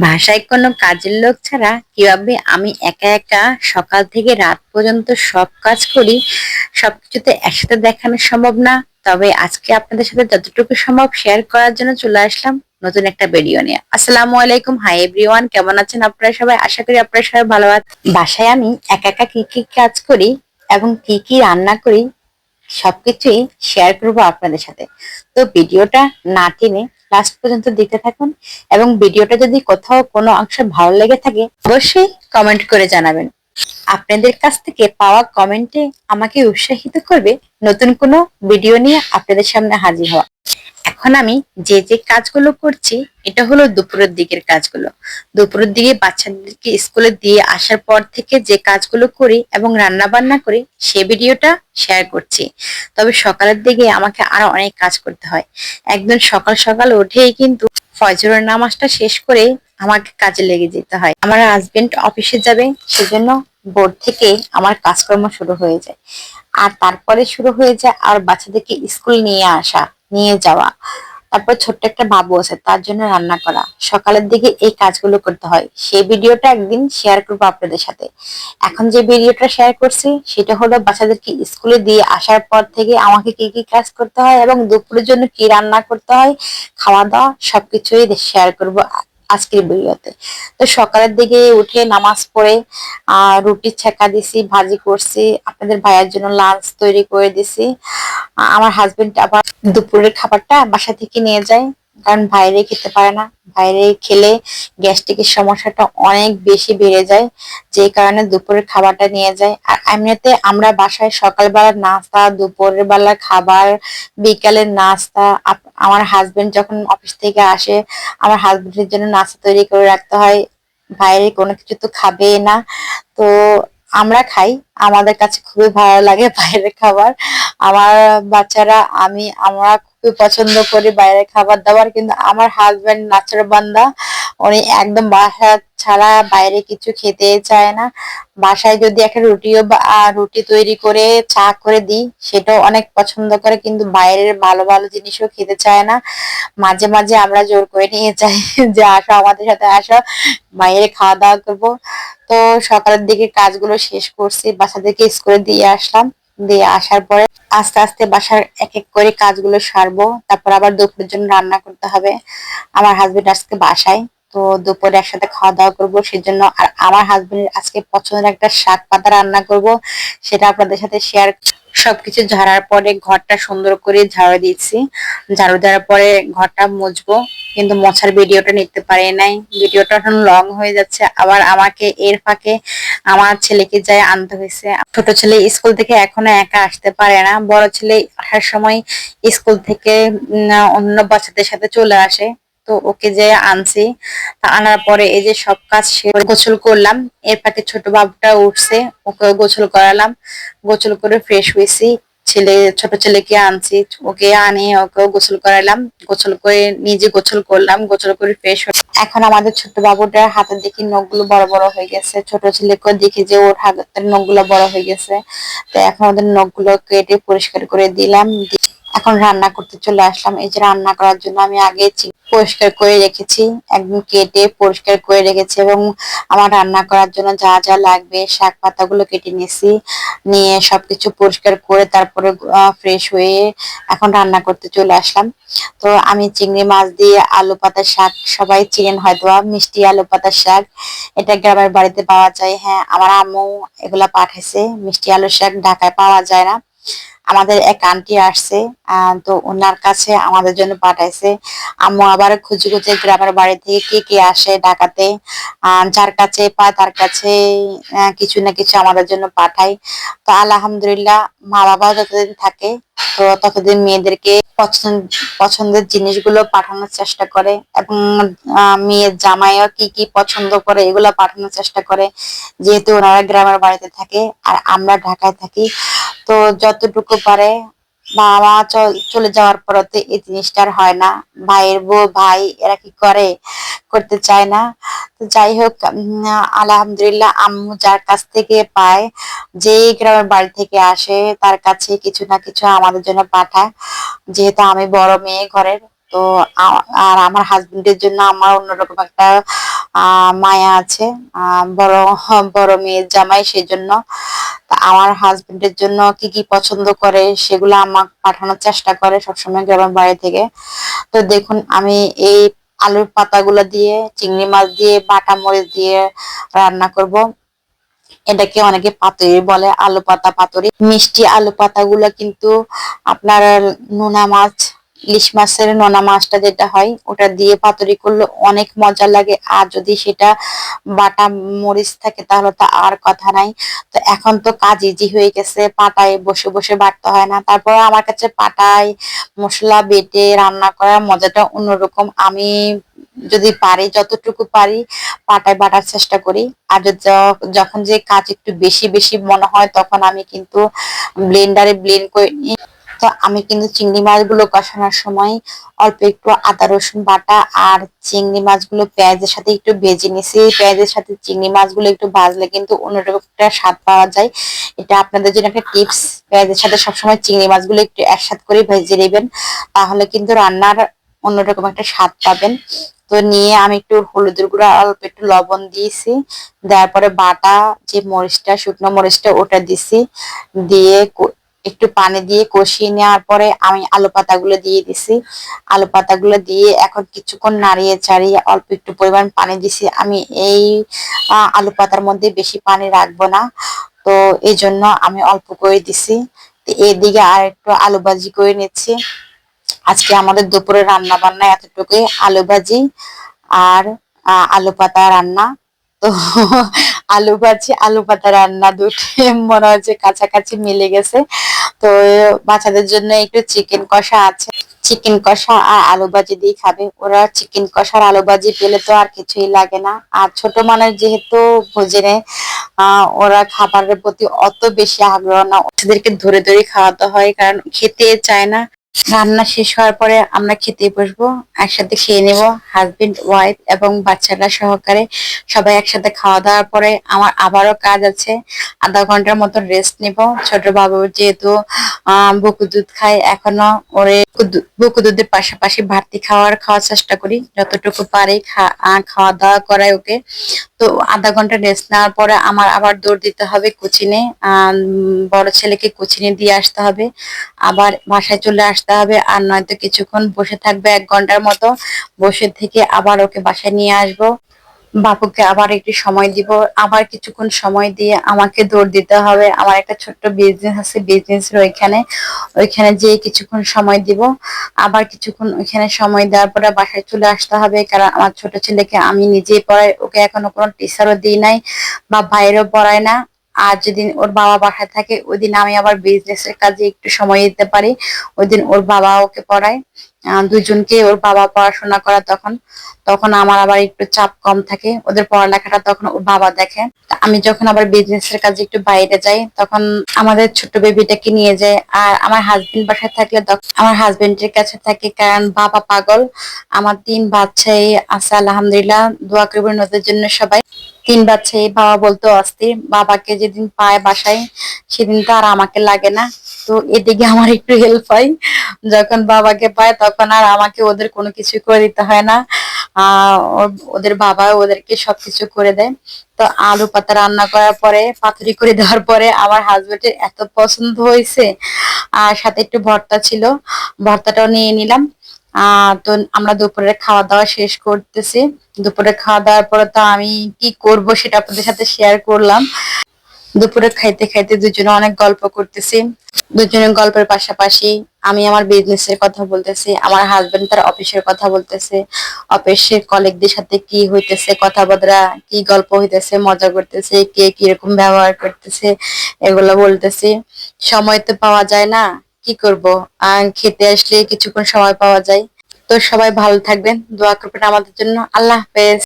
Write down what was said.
ভাষায় কোনো কাজের লোক ছাড়া কীভাবে আমি একা একা সকাল থেকে রাত পর্যন্ত সব কাজ করি, সব কিছুতে একসাথে দেখানো সম্ভব না। তবে আজকে আপনাদের সাথে যতটুকু সম্ভব শেয়ার করার জন্য চলে আসলাম নতুন একটা ভিডিও নিয়ে। আসসালামু আলাইকুম। হাই এভরিওয়ান কেমন আছেন আপনারা সবাই? আশা করি আপনারা সবাই ভালো আছেন। বাসায় আমি একা একা কি কি কাজ করি এবং কি কি রান্না করি, সবকিছুই শেয়ার করব আপনাদের সাথে। তো ভিডিওটা না টেনে লাস্ট পর্যন্ত দেখতে থাকুন এবং ভিডিওটা যদি কোথাও কোনো অংশ ভালো লেগে থাকে, অবশ্যই কমেন্ট করে জানাবেন। আপনাদের কাছ থেকে পাওয়া কমেন্টে আমাকে উৎসাহিত করবে নতুন কোনো ভিডিও নিয়ে আপনাদের সামনে হাজির হওয়া। এখন আমি যে যে কাজগুলো করছি, এটা হলো দুপুরের দিকের কাজগুলো। দুপুরের দিকে বাচ্চাদেরকে স্কুলে দিয়ে আসার পর থেকে যে কাজগুলো করি এবং রান্না বান্না করি, সে ভিডিওটা শেয়ার করছি। তবে সকালের দিকে আমাকে আরও অনেক কাজ করতে হয়। একদম সকাল সকাল উঠেই কিন্তু ফজরের নামাজটা শেষ করে আমাকে কাজে লেগে যেতে হয়। আমার হাজবেন্ড অফিসে যাবে, সেজন্য বোর্ড থেকে আমার কাজকর্ম শুরু হয়ে যায়। আর তারপরে শুরু হয়ে যায় আর বাচ্চাদেরকে স্কুল নিয়ে আসা। নিয়ে যাওয়া। তারপর ছোট্ট একটা বাবু আছে, তার জন্য রান্না করা। সকালের দিকে এই কাজগুলো করতে হয়। সেই ভিডিওটা একদিন শেয়ার করব আপনাদের সাথে। এখন যে ভিডিওটা শেয়ার করছি, সেটা হলো বাচ্চাদেরকে স্কুলে দিয়ে আসার পর থেকে আমাকে কি কি কাজ করতে হয় এবং দুপুরের জন্য কি রান্না করতে হয়, খাওয়া দাওয়া সবকিছুই শেয়ার করব আজকের ভিডিওতে। তো সকালের দিকে উঠে নামাজ পড়ে, আহ, রুটি ছেঁকা দিছি, ভাজি করছি, আপনাদের ভাইয়ের জন্য লাঞ্চ তৈরি করে দিছি। আমার হাজবেন্ড আবার দুপুরের খাবারটা বাসা থেকে নিয়ে যায়। কারণ বাইরে খেতে পারে না। বাইরে খেলে গ্যাস্ট্রিকের সমস্যাটা অনেক বেশি বেড়ে যায় যে কারণে দুপুরের খাবারটা নিয়ে যায়। আর এমনিতে আমরা বাসায় সকালবেলার নাস্তা, দুপুরের বেলার খাবার, বিকালের নাস্তা। আমার হাজবেন্ড যখন অফিস থেকে আসে, আমার হাজবেন্ডের জন্য নাস্তা তৈরি করে রাখতে হয়। বাইরে কোনো কিছু তো খাবে না। তো আমরা খাই। আমাদের কাছে খুবই ভালো লাগে বাইরের খাবার। আমার বাচ্চারা, আমি, আমরা পছন্দ করি বাইরে খাবার দাবার, কিন্তু আমার হাজব্যান্ড নাচের বান্দা। উনি একদম বাসা ছাড়া বাইরে কিছু খেতে চায় না। বাসায় যদি একটা রুটিও বা রুটি তৈরি করে, চা করে দিই, সেটাও অনেক পছন্দ করে, কিন্তু বাইরের ভালো ভালো জিনিসও খেতে চায় না। মাঝে মাঝে আমরা জোর করে নিয়ে চাই যে আসো, আমাদের সাথে আসো, বাইরে খাওয়া দাওয়া করব। তো সকালের দিকে কাজগুলো শেষ করছি বাচ্চাদেরকে স্কুলে দিয়ে আসলাম। দিয়ে আসার পরে আস্তে আস্তে বাসার এক এক করে কাজগুলো সারবো। তারপর আবার দুপুরের জন্য রান্না করতে হবে। আমার হাজবেন্ড আজকে বাসায়, তো দুপুরে একসাথে খাওয়া দাওয়া করব। সেজন্য আর আমার হাজবেন্ডের আজকে পছন্দের একটা শাক পাতা রান্না করব। সেটা আপনাদের সাথে শেয়ার সবকিছু ঝাড়ার পরে ঘরটা সুন্দর করে ঝাড়ু দিচ্ছি ঝাড়ু দেওয়ার পরে ঘরটা মুছবো। কিন্তু মোছার ভিডিওটা নিতে পারি নাই। ভিডিওটা এখন লং হয়ে যাচ্ছে। আবার আমাকে এর ফাঁকে আমার ছেলেকে যাই আনতে হয়েছে। ছোট ছেলে স্কুল থেকে এখনও একা আসতে পারে না। বড় ছেলে আসার সময় স্কুল থেকে অন্য বাচ্চাদের সাথে চলে আসে। তো ওকে যে আনছি আনার পরে এই যে সব কাজ গোসল করলাম। এর ফাঁকে ছোট বাবুটা উঠছে ওকে গোসল করালাম। গোসল করে ফ্রেশ হয়েছি। ছেলে, ছোট ছেলেকে আনছি। ওকে আনে, ওকে গোসল করালাম। গোসল করে নিজে গোসল করলাম। গোসল করে ফ্রেশ এখন আমাদের ছোট বাবুটার হাতের দেখি নখগুলো বড় বড় হয়ে গেছে। ছোট ছেলেকে দেখি যে ওর হাতের নখগুলো বড় হয়ে গেছে। তো এখন ওদের নখগুলো কেটে পরিষ্কার করে দিলাম। এখন রান্না করতে চলে আসলাম। এই যে রান্না করার জন্য আমি আগে পরিষ্কার করে রেখেছি, একদম কেটে পরিষ্কার করে রেখেছি এবং আমার রান্না করার জন্য যা যা লাগবে শাক পাতাগুলো কেটে নিয়েছি, নিয়ে সবকিছু পরিষ্কার করে তারপরে ফ্রেশ হয়ে এখন রান্না করতে চলে আসলাম। তো আমি চিংড়ি মাছ দিয়ে আলু পাতার শাক সবাই চিনেন হয়তো মিষ্টি আলু পাতার শাক। এটা গ্রামের বাড়িতে পাওয়া যায় হ্যাঁ আমার আম্মু এগুলা পাঠাইছে, মিষ্টি আলু শাক ঢাকায় পাওয়া যায় না। আমাদের এক আন্টি আসছে তো ওনার কাছে আমাদের জন্য পাঠাইছে। আম্মু আবার খুঁজে খুঁজে গ্রামের বাড়ি থেকে কে কে আসে ঢাকাতে যার কাছে পায় তার কাছে কিছু না কিছু আমাদের জন্য পাঠায় তো আলহামদুলিল্লাহ মা বাবা যতদিন থাকে, তো ততদিন মেয়েদেরকে পছন্দ, পছন্দের জিনিসগুলো পাঠানোর চেষ্টা করে এবং মেয়ের জামাইও কি কি পছন্দ করে এগুলো পাঠানোর চেষ্টা করে। যেহেতু ওনারা গ্রামের বাড়িতে থাকে, আর আমরা ঢাকায় থাকি তো যতটুকু পারে বাবা চলে যাওয়ার পর এই জিনিসটা আর হয় না। ভাইয়ের বউ, ভাই, এরা কি করে? করতে চায় না। তো যাই হোক আলহামদুলিল্লাহ আম্মু যার কাছ থেকে পায় যে গ্রামের বাড়ি থেকে আসে, তার কাছে কিছু না কিছু আমাদের জন্য পাঠায়। যেহেতু আমি বড় মেয়ে ঘরের, তো আর আমার হাজবেন্ডের জন্য আমার অন্যরকম একটা মায়া আছে বড় বড় মেয়ের জামাই সেই জন্য আমার হাজবেন্ডের জন্য কি কি পছন্দ করে সেগুলো আমাকে পাঠানোর চেষ্টা করে সবসময় গ্রামের বাড়ি থেকে। তো দেখুন, আমি এই আলুর পাতাগুলো দিয়ে, চিংড়ি মাছ দিয়ে, বাটা মরিচ দিয়ে রান্না করব। এটাকে অনেকে পাতুরি বলে, আলু পাতা পাতুরি। মিষ্টি আলু পাতাগুলো কিন্তু আপনার নোনা মাছ ইলিশ মাছের নোনা মাছটা যেটা হয়, ওটা দিয়ে পাতুরি করলে অনেক মজা লাগে। আর যদি সেটা বাটা মরিচ থাকে, তাহলে তো আর কথা নাই। তো এখন তো কাজ ইজি হয়ে গেছে, পাটায় বসে বসে বাটতে হয় না। তারপরে আমার কাছে পাটায় মশলা বেটে রান্না করার মজাটা অন্যরকম। আমি যদি পারি, যতটুকু পারি, পাটায় বাটার চেষ্টা করি। আর যখন যে কাজ একটু বেশি বেশি মনে হয়, তখন আমি কিন্তু ব্লেন্ডারে ব্লেন্ড করে নিই। তো আমি কিন্তু চিংড়ি মাছগুলো কষানোর সময় অল্প একটু আদা, রসুন বাটা আর চিংড়ি মাছগুলো পেঁয়াজের সাথে একটু ভেজে নিছি। পেঁয়াজের সাথে চিংড়ি মাছগুলো একটু ভাজলে কিন্তু অন্যরকম একটা স্বাদ পাওয়া যায়। এটা আপনাদের জন্য একটা টিপস। পেঁয়াজের সাথে সবসময় চিংড়ি মাছগুলো একটু একসাথে করে ভেজে নেবেন, তাহলে কিন্তু রান্নার অন্যরকম একটা স্বাদ পাবেন। তো নিয়ে আমি একটু হলুদের গুঁড়া, অল্প একটু লবণ দিয়েছি। দেওয়ার পরে বাটা, যে মরিচটা, শুকনো মরিচটা, ওটা দিছি। দিয়ে একটু পানি দিয়ে কষিয়ে নেওয়ার পরে আমি আলু পাতাগুলো দিয়ে দিছি। আলু পাতাগুলো দিয়ে এখন কিছুক্ষণ নাড়িয়ে চাড়িয়ে অল্প একটু পরিমাণ পানি দিছি। আমি এই আলু পাতার মধ্যে বেশি পানি রাখব না। তো এই জন্য আমি অল্প করে দিছি। এদিকে আর একটু আলু ভাজি করে নিচ্ছি। আজকে আমাদের দুপুরে রান্না বান্না এতটুকুই। আলু ভাজি আর আলু পাতা রান্না। তো আলু ভাজি, আলু পাতা রান্না দুটো মনে হচ্ছে কাছাকাছি মিলে গেছে। তো বাচ্চাদের জন্য একটু চিকেন কষা আছে। চিকেন কষা আর আলু ভাজি দিয়ে খাবে। ওরা চিকেন কষা আর আলু ভাজি পেলে তো আর কিছুই লাগে না। আর ছোট মানুষ যেহেতু আহ, ওরা খাবারের প্রতি অত বেশি আগ্রহ না। ওদেরকে ধরে ধরে খাওয়াতে হয় কারণ খেতে চায় না। রান্না শেষ হওয়ার পরে আমরা খেতে বসবো, একসাথে খেয়ে নেব হাজবেন্ড ওয়াইফ এবং বাচ্চারা সহকারে সবাই একসাথে খাওয়া দাওয়ার পরে আমার আবারও কাজ আছে, আধা ঘণ্টার মতো রেস্ট নিব। ছোট বাবু যেহেতু বুকু দুধ খায়, এখনও ওরে বুকু দুধের পাশাপাশি ভাতি খাওয়ার খাওয়ার চেষ্টা করি। যতটুকু পারি খাওয়া দাওয়া করাই ওকে। তো আধা ঘণ্টা রেস্ট নেওয়ার পরে আমার আবার দৌড় দিতে হবে কোচিনে। বড় ছেলেকে কোচিনে দিয়ে আসতে হবে। আবার বাসায় চলে আসতে হবে আর নয়তো কিছুক্ষণ বসে থাকবে এক ঘণ্টার মতো। বসে থেকে আবার ওকে বাসায় নিয়ে আসব। বাপুকে আবার একটু সময় দিব, আবার কিছুক্ষণ সময় দিয়ে আমাকে দৌড় দিতে হবে। আমার একটা ছোট্ট বিজনেস আছে বিজনেস ওইখানে ওইখানে যেয়ে কিছুক্ষণ সময় দিব। আবার কিছুক্ষণ ওইখানে সময় দেওয়ার পরে বাসায় চলে আসতে হবে, কারণ আমার ছোট ছেলেকে আমি নিজেই পড়াই, ওকে এখনও কোনো টিচারও দিই নাই বা বাইরেও পড়ায় না। আর যেদিন ওর বাবা বাসায় থাকে ওই দিন আমি আবার বিজনেসের কাজে একটু সময় দিতে পারি। ওই দিন ওর বাবা ওকে পড়ায়। দুজনকে ওর বাবা পড়াশোনা করা তখন। তখন আমার আবার একটু চাপ কম থাকে। ওদের পড়ালেখাটা তখন ওর বাবা দেখে। আমি যখন আবার বিজনেস এর কাজে একটু বাইরে যাই, তখন আমাদের ছোট বেবিটাকে নিয়ে যায়। আর আমার হাজবেন্ড বাসায় থাকলে আমার হাজবেন্ডের কাছে থাকে কারণ বাবা পাগল। আমার তিন বাচ্চাই আছে, আলহামদুলিল্লাহ। দোয়া করবেন ওদের জন্য সবাই। তিন বাচ্চাই বাবা বলতে অস্থির বাবাকে যেদিন পায় বাসায়, সেদিন তো আর আমাকে লাগে না। তো এদিকে আমার একটু হেল্প হয়। যখন বাবাকে পায় তখন আর আমাকে ওদের কোনো কিছু করে দিতে হয় না। ওদের বাবা ওদেরকে সবকিছু করে দেয়। তো আলু পাতা রান্না করার পরে পাথরি করে দেওয়ার পরে আমার হাজবেন্ডের এত পছন্দ হয়েছে। আর সাথে একটু ভর্তা ছিল। ভর্তাটাও নিয়ে নিলাম। তো আমরা দুপুরে খাওয়া দাওয়া শেষ করতেছি। দুপুরে খাওয়া দাওয়ার পরে তো আমি কি করব সেটা আপনাদের সাথে শেয়ার করলাম। দুপুরে খাইতে খাইতে দুজনে অনেক গল্প করতেছি। দুজনে গল্পের পাশাপাশি আমি আমার বিজনেস এর কথা বলতেছি, আমার হাজবেন্ড তার অফিসের কথা বলতেছে অফিসের কলিগদের সাথে কি হইতেছে কথা বদরা কি গল্প হইতেছে, মজা করতেছে, কে কীরকম ব্যবহার করতেছে, এগুলো বলতেছি। সময় তো পাওয়া যায় না। কি করব? খেতে আসলে কিছুক্ষণ সময় পাওয়া যায়। তো সবাই ভালো থাকবেন, দোয়া করবেন আমাদের জন্য। আল্লাহ হাফেজ।